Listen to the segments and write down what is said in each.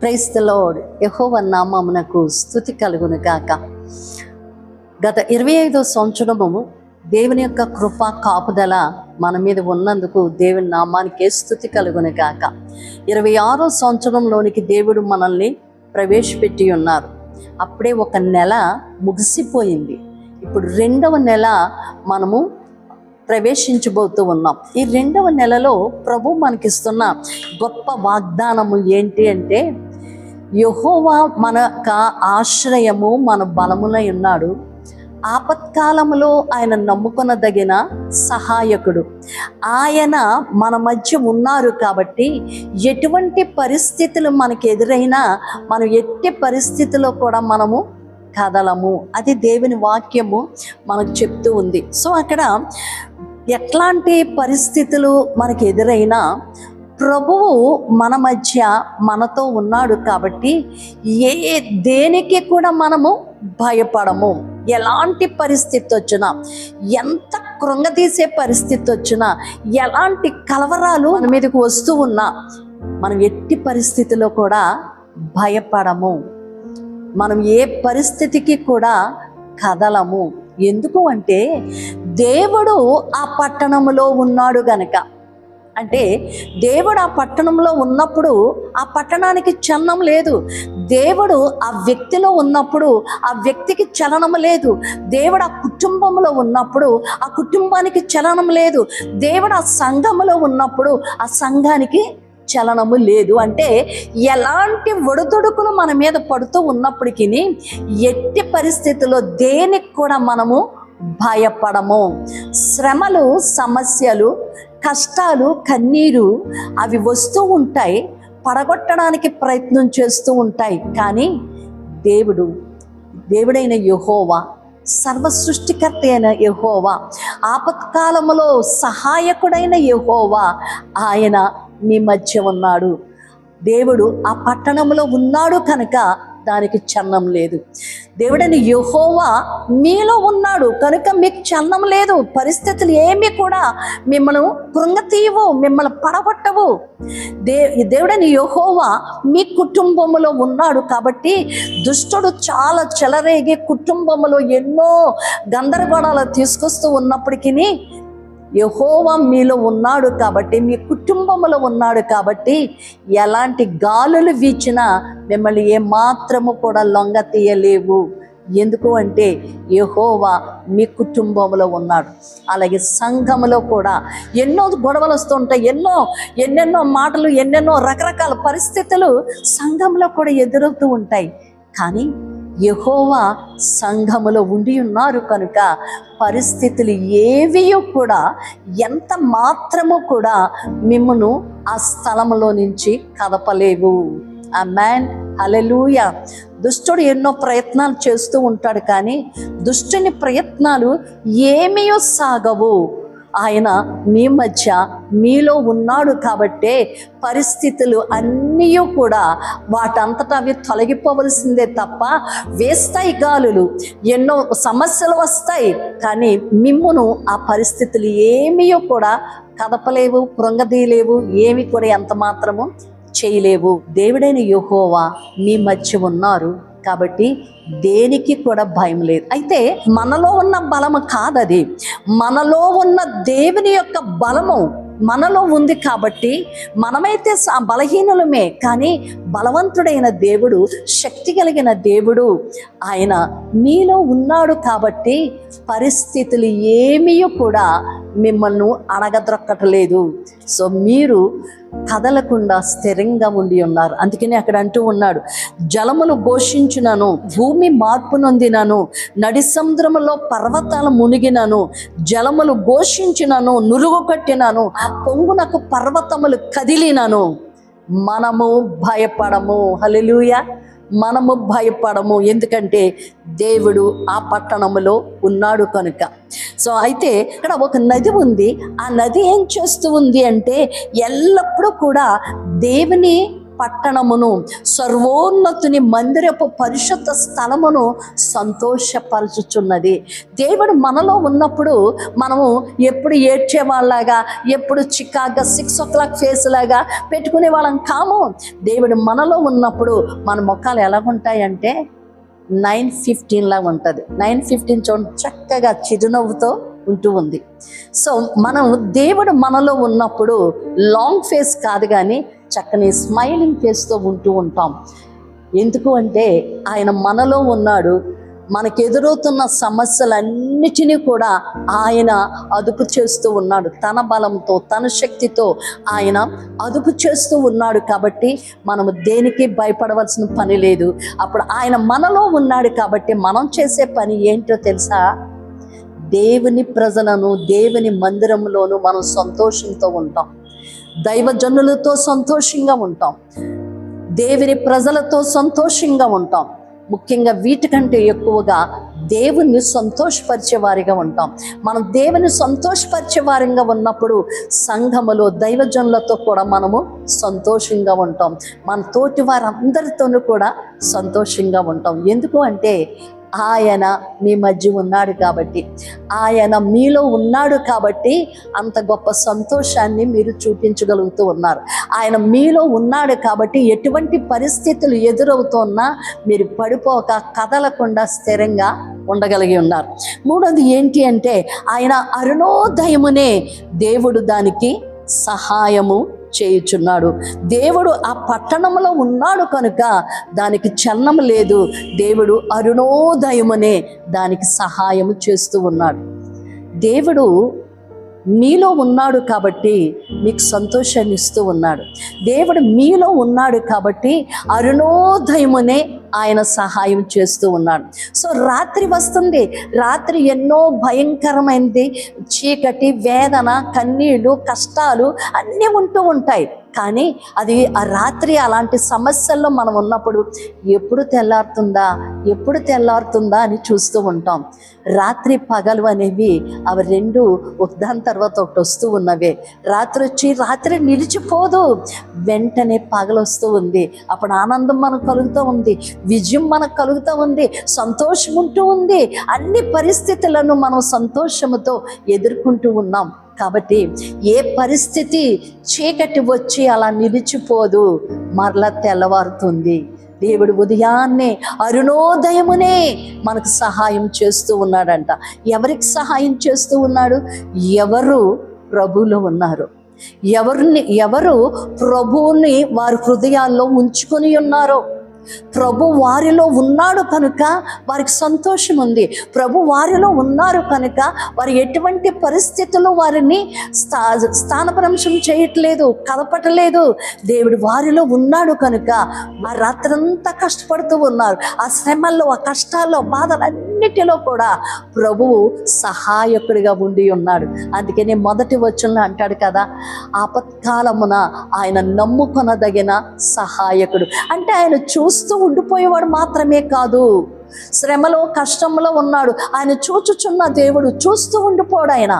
Price the lord నామమునకు స్థుతి కలుగును గాక. గత ఇరవై ఐదో సంవత్సరము దేవుని యొక్క కృప కాపుదల మన మీద ఉన్నందుకు దేవుని నామానికే స్థుతి కలుగును గాక. ఇరవై ఆరో సంవత్సరంలోనికి దేవుడు మనల్ని ప్రవేశపెట్టి ఉన్నారు. అప్పుడే ఒక నెల ముగిసిపోయింది. ఇప్పుడు రెండవ నెల మనము ప్రవేశించబోతూ ఉన్నాం. ఈ రెండవ నెలలో ప్రభు మనకిస్తున్న గొప్ప వాగ్దానము ఏంటి అంటే యహోవా మనక ఆశ్రయము మన బలమునై ఉన్నాడు. ఆపత్కాలములో ఆయన నమ్ముకొనదగిన సహాయకుడు. ఆయన మన మధ్య ఉన్నారు కాబట్టి ఎటువంటి పరిస్థితులు మనకు ఎదురైనా మనం ఎట్టి పరిస్థితిలో కూడా మనము కదలము. అది దేవుని వాక్యము మనకు చెప్తూ ఉంది. సో అక్కడ ఎట్లాంటి పరిస్థితులు మనకు ఎదురైనా ప్రభువు మన మధ్య మనతో ఉన్నాడు కాబట్టి ఏ దేనికి కూడా మనము భయపడము. ఎలాంటి పరిస్థితి వచ్చినా ఎంత కృంగతీసే పరిస్థితి వచ్చినా ఎలాంటి కలవరాలు మన మీదకు వస్తూ ఉన్నా మనం ఎట్టి పరిస్థితిలో కూడా భయపడము. మనం ఏ పరిస్థితికి కూడా కదలము. ఎందుకు అంటే దేవుడు ఆ పట్టణములో ఉన్నాడు గనక. అంటే దేవుడు ఆ పట్టణంలో ఉన్నప్పుడు ఆ పట్టణానికి చలనం లేదు. దేవుడు ఆ వ్యక్తిలో ఉన్నప్పుడు ఆ వ్యక్తికి చలనం లేదు. దేవుడు ఆ కుటుంబంలో ఉన్నప్పుడు ఆ కుటుంబానికి చలనం లేదు. దేవుడు ఆ సంఘములో ఉన్నప్పుడు ఆ సంఘానికి చలనము లేదు. అంటే ఎలాంటి ఒడిదుడుకులు మన మీద పడుతూ ఉన్నప్పటికీ ఎట్టి పరిస్థితుల్లో దేనికి కూడా మనము భయపడము. శ్రమలు సమస్యలు కష్టాలు కన్నీరు అవి వస్తూ ఉంటాయి పడగొట్టడానికి ప్రయత్నం చేస్తూ ఉంటాయి. కానీ దేవుడు దేవుడైన యహోవా సర్వ సృష్టికర్త అయిన యహోవా ఆపత్కాలములో సహాయకుడైన యహోవా ఆయన మీ మధ్య ఉన్నాడు. దేవుడు ఆ పట్టణంలో ఉన్నాడు కనుక దానికి చన్నం లేదు. దేవుడని యహోవా మీలో ఉన్నాడు. కనుక మీకు చన్నం లేదు. పరిస్థితులు ఏమీ కూడా మిమ్మల్ని కృంగతీయవు మిమ్మల్ని పడగొట్టవు. దే దేవుడని యహోవా మీ కుటుంబంలో ఉన్నాడు కాబట్టి దుష్టుడు చాలా చెలరేగి కుటుంబంలో ఎన్నో గందరగోళాలు తీసుకొస్తూ ఉన్నప్పటికీ యహోవా మీలో ఉన్నాడు కాబట్టి మీ కుటుంబంలో ఉన్నాడు కాబట్టి ఎలాంటి గాలులు వీచినా మిమ్మల్ని ఏమాత్రము కూడా లొంగ తీయలేవు. ఎందుకు అంటే యహోవా మీ కుటుంబంలో ఉన్నాడు. అలాగే సంఘంలో కూడా ఎన్నో గొడవలు వస్తుంటాయి ఎన్నో ఎన్నెన్నో మాటలు ఎన్నెన్నో రకరకాల పరిస్థితులు సంఘంలో కూడా ఎదురవుతూ ఉంటాయి. కానీ యహోవా సంఘములో ఉండి ఉన్నారు కనుక పరిస్థితులు ఏవియో కూడా ఎంత మాత్రము కూడా మిమ్మను ఆ స్థలములో నుంచి కదపలేవు. ఆ మ్యాన్ అలెలూయ దుష్టుడు ఎన్నో ప్రయత్నాలు చేస్తూ ఉంటాడు కానీ దుష్టుని ప్రయత్నాలు ఏమీయో సాగవు. ఆయన మీ మధ్య మీలో ఉన్నాడు కాబట్టే పరిస్థితులు అన్నీ కూడా వాటంతటా అవి తొలగిపోవలసిందే తప్ప వేస్తాయి గాలులు. ఎన్నో సమస్యలు వస్తాయి. కానీ మిమ్మును ఆ పరిస్థితులు ఏమీ కూడా కదపలేవు కృంగదీయలేవు ఏమి కూడా ఎంత మాత్రము చేయలేవు. దేవుడైన యుహోవా మీ మధ్య ఉన్నారు. కాబట్టి దేనికి కూడా భయం లేదు. అయితే మనలో ఉన్న బలము కాదది. మనలో ఉన్న దేవుని యొక్క బలము మనలో ఉంది కాబట్టి మనమైతే బలహీనులమే. కానీ బలవంతుడైన దేవుడు శక్తి కలిగిన దేవుడు ఆయన మీలో ఉన్నాడు కాబట్టి పరిస్థితులు ఏమీ కూడా మిమ్మల్ని అడగద్రొక్కటలేదు. సో మీరు కదలకుండా స్థిరంగా ఉండి ఉన్నారు. అందుకని అక్కడ అంటూ ఉన్నాడు జలములు ఘోషించినను భూమి మార్పు నొందినను నడి సముద్రములో పర్వతాలు మునిగినను జలములు ఘోషించినను నురుగు కట్టినను ఆ పొంగునకు పర్వతములు కదిలినను. మనము భయపడము. హల్లెలూయా. మనము భయపడము. ఎందుకంటే దేవుడు ఆ పట్టణములో ఉన్నాడు కనుక. సో అయితే ఇక్కడ ఒక నది ఉంది. ఆ నది ఏం చేస్తూ ఉంది అంటే ఎల్లప్పుడూ కూడా దేవుని పట్టణమును సర్వోన్నతుని మందిరపు పరిశుద్ధ స్థలమును సంతోషపరచుచున్నది. దేవుడు మనలో ఉన్నప్పుడు మనము ఎప్పుడు ఏడ్చే వాళ్ళలాగా ఎప్పుడు చికాగా సిక్స్ ఓ క్లాక్ ఫేస్ లాగా పెట్టుకునే వాళ్ళం కాము. దేవుడు మనలో ఉన్నప్పుడు మన ముఖాలు ఎలా ఉంటాయంటే నైన్ ఫిఫ్టీన్ లాగా ఉంటుంది. నైన్ ఫిఫ్టీన్ చూడండి చక్కగా చిరునవ్వుతో ఉంటూ ఉంది. సో మనం దేవుడు మనలో ఉన్నప్పుడు లాంగ్ ఫేస్ కాదు కానీ చక్కని స్మైలింగ్ ఫేస్తో ఉంటూ ఉంటాం. ఎందుకు అంటే ఆయన మనలో ఉన్నాడు. మనకు ఎదురవుతున్న సమస్యలన్నిటినీ కూడా ఆయన అదుపు చేస్తూ ఉన్నాడు. తన బలంతో తన శక్తితో ఆయన అదుపు చేస్తూ ఉన్నాడు కాబట్టి మనము దేనికి భయపడవలసిన పని లేదు. అప్పుడు ఆయన మనలో ఉన్నాడు కాబట్టి మనం చేసే పని ఏంటో తెలుసా? దేవుని ప్రజలను దేవుని మందిరంలోనూ మనం సంతోషంతో ఉంటాం. దైవజనులతో సంతోషంగా ఉంటాం. దేవుని ప్రజలతో సంతోషంగా ఉంటాం. ముఖ్యంగా వీటికంటే ఎక్కువగా దేవుణ్ణి సంతోషపరిచే వారిగా ఉంటాం. మనం దేవుని సంతోషపరిచే వారిగా ఉన్నప్పుడు సంఘములో దైవజనులతో కూడా మనము సంతోషంగా ఉంటాం. మన తోటి వారందరితోనూ కూడా సంతోషంగా ఉంటాం. ఎందుకు అంటే ఆయన మీ మధ్య ఉన్నాడు కాబట్టి. ఆయన మీలో ఉన్నాడు కాబట్టి అంత గొప్ప సంతోషాన్ని మీరు చూపించగలుగుతూ ఉన్నారు. ఆయన మీలో ఉన్నాడు కాబట్టి ఎటువంటి పరిస్థితులు ఎదురవుతున్నా మీరు పడిపోక కదలకుండా స్థిరంగా ఉండగలిగి ఉన్నారు. మూడోది ఏంటి అంటే ఆయన అరుణోదయమునే దేవుడు దానికి సహాయము చేయుచున్నాడు. దేవుడు ఆ పట్టణంలో ఉన్నాడు కనుక దానికి చలనం లేదు. దేవుడు అరుణోదయమనే దానికి సహాయం చేస్తూ ఉన్నాడు. దేవుడు మీలో ఉన్నాడు కాబట్టి మీకు సంతోషాన్ని ఇస్తూ ఉన్నాడు. దేవుడు మీలో ఉన్నాడు కాబట్టి అరుణోదయమునే ఆయన సహాయం చేస్తూ ఉన్నాడు. సో రాత్రి వస్తుంది. రాత్రి ఎన్నో భయంకరమైనది చీకటి వేదన కన్నీళ్ళు కష్టాలు అన్నీ ఉంటూ ఉంటాయి. కానీ అది ఆ రాత్రి అలాంటి సమస్యల్లో మనం ఉన్నప్పుడు ఎప్పుడు తెల్లారుతుందా ఎప్పుడు తెల్లారుతుందా అని చూస్తూ ఉంటాం. రాత్రి పగలు అనేవి అవి రెండు ఒకదాని తర్వాత ఒకటి వస్తూ ఉన్నవే. రాత్రి వచ్చి రాత్రి నిలిచిపోదు. వెంటనే పగలు వస్తూ ఉంది. అప్పుడు ఆనందం మనకు కలుగుతూ ఉంది. విజయం మనకు కలుగుతూ ఉంది. సంతోషం ఉంటూ ఉంది. అన్ని పరిస్థితులను మనం సంతోషముతో ఎదుర్కొంటూ ఉన్నాం. కాబట్టి ఏ పరిస్థితి చీకటి వచ్చి అలా నిలిచిపోదు మరలా తెల్లవారుతుంది. దేవుడు ఉదయాన్నే అరుణోదయమునే మనకు సహాయం చేస్తూ ఉన్నాడంట. ఎవరికి సహాయం చేస్తూ ఉన్నాడు? ఎవరు ప్రభువులు ఉన్నారు? ఎవరిని ఎవరు ప్రభువుని వారి హృదయాల్లో ఉంచుకొని ఉన్నారో? ప్రభు వారిలో ఉన్నాడు కనుక వారికి సంతోషం ఉంది. ప్రభు వారిలో ఉన్నారు కనుక వారు ఎటువంటి పరిస్థితుల్లో వారిని స్థా స్థానభ్రంశం చేయట్లేదు కదపటలేదు. దేవుడు వారిలో ఉన్నాడు కనుక వారు రాత్రంతా కష్టపడుతూ ఉన్నారు. ఆ శ్రమల్లో ఆ కష్టాల్లో అన్నిటిలో కూడా ప్రభువు సహాయకుడిగా ఉండి ఉన్నాడు. అందుకని మొదటి వచనంలో అంటాడు కదా ఆపత్కాలమున ఆయన నమ్ముకొనదగిన సహాయకుడు. అంటే ఆయన చూస్తూ ఉండిపోయేవాడు మాత్రమే కాదు. శ్రమలో కష్టంలో ఉన్నాడు. ఆయన చూచుచున్న దేవుడు చూస్తూ ఉండిపోడు ఆయన.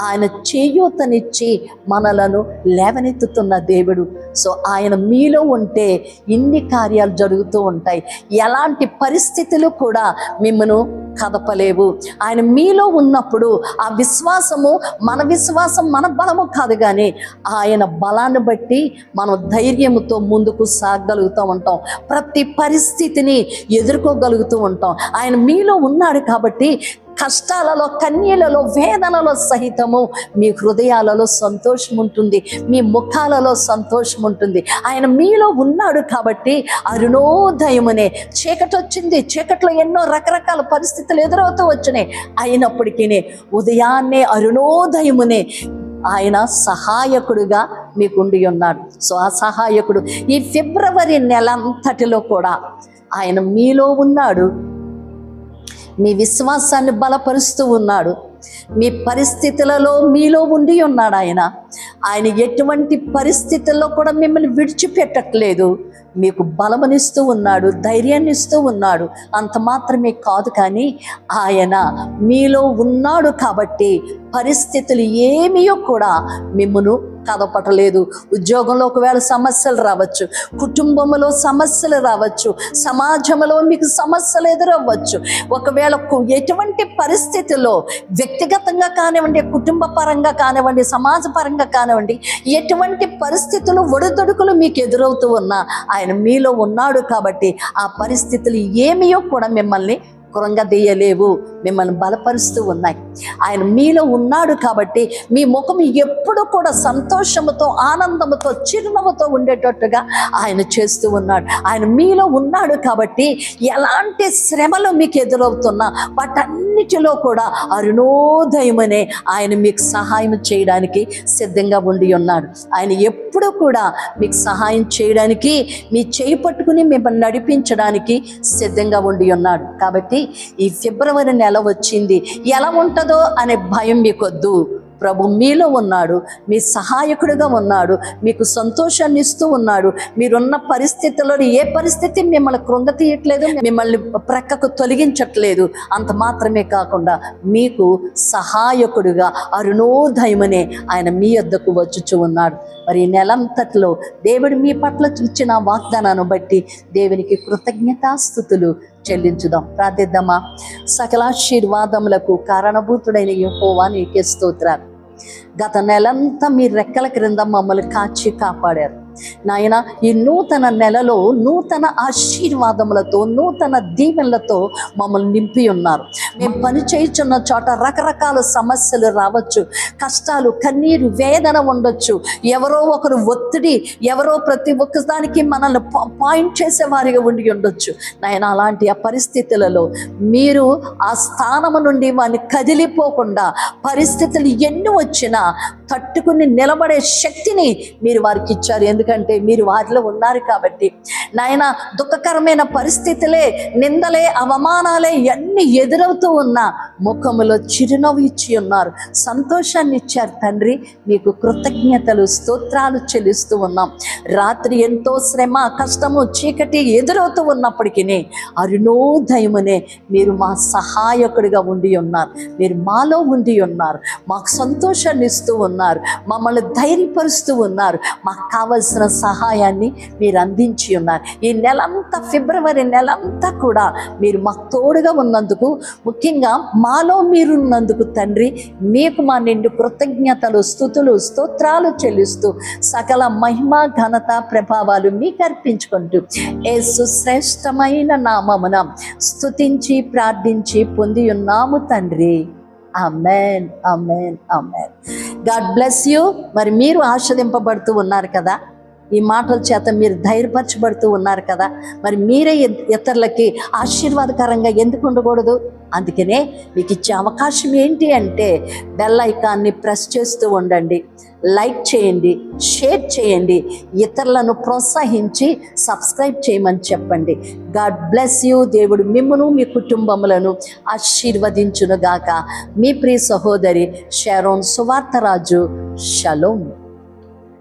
ఆయన చేయూతనిచ్చి మనలను లేవనెత్తుతున్న దేవుడు. సో ఆయన మీలో ఉంటే ఇన్ని కార్యాలు జరుగుతూ ఉంటాయి. ఎలాంటి పరిస్థితులు కూడా మిమ్మను కదపలేవు. ఆయన మీలో ఉన్నప్పుడు ఆ విశ్వాసము మన విశ్వాసం మన బలము కాదు కానీ ఆయన బలాన్ని బట్టి మనం ధైర్యంతో ముందుకు సాగగలుగుతూ ఉంటాం. ప్రతి పరిస్థితిని ఎదుర్కోగలుగుతూ ఉంటాం. ఆయన మీలో ఉన్నాడు కాబట్టి కష్టాలలో కన్యలలో వేదనలో సహితము మీ హృదయాలలో సంతోషం ఉంటుంది. మీ ముఖాలలో సంతోషం ఉంటుంది. ఆయన మీలో ఉన్నాడు కాబట్టి అరుణోదయమునే చీకటి వచ్చింది చీకట్లో ఎన్నో రకరకాల పరిస్థితులు ఎదురవుతూ వచ్చినాయి. అయినప్పటికీ ఉదయాన్నే అరుణోదయమునే ఆయన సహాయకుడుగా మీకు ఉండి ఉన్నాడు. సో ఆ సహాయకుడు ఈ ఫిబ్రవరి నెల అంతటిలో కూడా ఆయన మీలో ఉన్నాడు. మీ విశ్వాసాన్ని బలపరుస్తూ ఉన్నాడు. మీ పరిస్థితులలో మీలో ఉండి ఉన్నాడు ఆయన. ఆయన ఎటువంటి పరిస్థితుల్లో కూడా మిమ్మల్ని విడిచిపెట్టట్లేదు. మీకు బలమనిస్తూ ఉన్నాడు ధైర్యాన్ని ఇస్తూ ఉన్నాడు. అంత మాత్రమే కాదు కానీ ఆయన మీలో ఉన్నాడు కాబట్టి పరిస్థితులు ఏమీయో కూడా మిమ్మను కదపటలేదు. ఉద్యోగంలో ఒకవేళ సమస్యలు రావచ్చు కుటుంబంలో సమస్యలు రావచ్చు సమాజంలో మీకు సమస్యలు ఎదురవ్వచ్చు. ఒకవేళ ఎటువంటి పరిస్థితుల్లో వ్యక్తిగతంగా కానివ్వండి కుటుంబ పరంగా కానివ్వండి సమాజ పరంగా కానివ్వండి ఎటువంటి పరిస్థితులు ఒడిదొడుకులు మీకు ఎదురవుతూ ఉన్నా ఆయన మీలో ఉన్నాడు కాబట్టి ఆ పరిస్థితులు ఏమియో కూడా మిమ్మల్ని కృంగదీయలేవు మిమ్మల్ని బలపరుస్తూ ఉన్నాయి. ఆయన మీలో ఉన్నాడు కాబట్టి మీ ముఖం ఎప్పుడు కూడా సంతోషముతో ఆనందముతో చిరునవ్వుతో ఉండేటట్టుగా ఆయన చేస్తూ ఉన్నాడు. ఆయన మీలో ఉన్నాడు కాబట్టి ఎలాంటి శ్రమలు మీకు ఎదురవుతున్నా అన్నిటిలో కూడా అరుణోదయమనే ఆయన మీకు సహాయం చేయడానికి సిద్ధంగా ఉండి ఉన్నాడు. ఆయన ఎప్పుడూ కూడా మీకు సహాయం చేయడానికి మీ చేయి పట్టుకుని మిమ్మల్ని నడిపించడానికి సిద్ధంగా ఉండి ఉన్నాడు. కాబట్టి ఈ ఫిబ్రవరి నెల వచ్చింది. ఎలా ఉంటుందో అనే భయం మీకొద్దు. ప్రభు మీలో ఉన్నాడు మీ సహాయకుడిగా ఉన్నాడు మీకు సంతోషాన్ని ఇస్తూ ఉన్నాడు. మీరున్న పరిస్థితుల్లో ఏ పరిస్థితి మిమ్మల్ని కృంగతీయట్లేదు మిమ్మల్ని ప్రక్కకు తొలగించట్లేదు. అంత మాత్రమే కాకుండా మీకు సహాయకుడిగా అరుణోదయమనే ఆయన మీ వద్దకు వచ్చుచు ఉన్నాడు. మరి ఈ నెలంతట్లో దేవుడు మీ పట్ల ఇచ్చిన వాగ్దానాన్ని బట్టి దేవునికి కృతజ్ఞతాస్థుతులు చెల్లించుదాం. ప్రార్థిద్దామా? సకలాశీర్వాదములకు కారణభూతుడైన యెహోవా నీకే స్తోత్రాలు. గత నెలంతా మీ రెక్కల క్రింద మమ్మల్ని కాచి కాపాడారు. నాయన ఈ నూతన నెలలో నూతన ఆశీర్వాదములతో నూతన దీవెనలతో మమ్మల్ని నింపి ఉన్నారు. మేము పని చేయుచున్న చోట రకరకాల సమస్యలు రావచ్చు. కష్టాలు కన్నీరు వేదన ఉండొచ్చు. ఎవరో ఒకరు ఒత్తిడి ఎవరో ప్రతి ఒక్కదానికి మనల్ని పాయింట్ చేసేవారిగా ఉండి ఉండొచ్చు. నాయన అలాంటి ఆ పరిస్థితులలో మీరు ఆ స్థానము నుండి వారిని కదిలిపోకుండా పరిస్థితులు ఎన్ని వచ్చినా తట్టుకుని నిలబడే శక్తిని మీరు వారికి ఇచ్చారు. ఎందుకు ఎందుకంటే మీరు వారిలో ఉన్నారు కాబట్టి. నాయన దుఃఖకరమైన పరిస్థితులే నిందలే అవమానాలే ఎన్ని ఎదురవుతూ ఉన్నా ముఖములో చిరునవ్వు ఇచ్చి ఉన్నారు. సంతోషాన్ని ఇచ్చారు తండ్రి. మీకు కృతజ్ఞతలు స్తోత్రాలు చెల్లిస్తూ ఉన్నాం. రాత్రి ఎంతో శ్రమ కష్టము చీకటి ఎదురవుతూ ఉన్నప్పటికీ అరుణోదయమునే మీరు మా సహాయకుడిగా ఉండి ఉన్నారు. మీరు మాలో ఉండి ఉన్నారు. మాకు సంతోషాన్ని ఇస్తూ ఉన్నారు. మమ్మల్ని ధైర్యపరుస్తూ ఉన్నారు. మాకు కావలసిన సహాయాన్ని మీరు అందించి ఉన్నారు. ఈ నెలంతా ఫిబ్రవరి నెలంతా కూడా మీరు మాకు తోడుగా ఉన్నందుకు ముఖ్యంగా మాలో మీరున్నందుకు తండ్రి మీకు మా నిండు కృతజ్ఞతలు స్థుతులు స్తోత్రాలు చెల్లిస్తూ సకల మహిమ ఘనత ప్రభావాలు మీకు అర్పించుకుంటూ ఏ శ్రేష్టమైన నామమున స్థుతించి ప్రార్థించి పొంది ఉన్నాము తండ్రి. Amen amen amen God bless you. మరి మీరు ఆస్వాదింపబడుతూ ఉన్నారు కదా? ఈ మాటల చేత మీరు ధైర్యపరచబడుతూ ఉన్నారు కదా. మరి మీరే ఇతరులకి ఆశీర్వాదకరంగా ఎందుకు ఉండకూడదు? అందుకనే మీకు ఇచ్చే అవకాశం ఏంటి అంటే బెల్ ఐకాన్ని ప్రెస్ చేస్తూ ఉండండి. లైక్ చేయండి షేర్ చేయండి ఇతరులను ప్రోత్సహించి సబ్స్క్రైబ్ చేయమని చెప్పండి. God bless you. దేవుడు మిమ్మను మీ కుటుంబములను ఆశీర్వదించునుగాక. మీ ప్రియ సహోదరి షారోన్ సువార్తరాజు. షలోమ్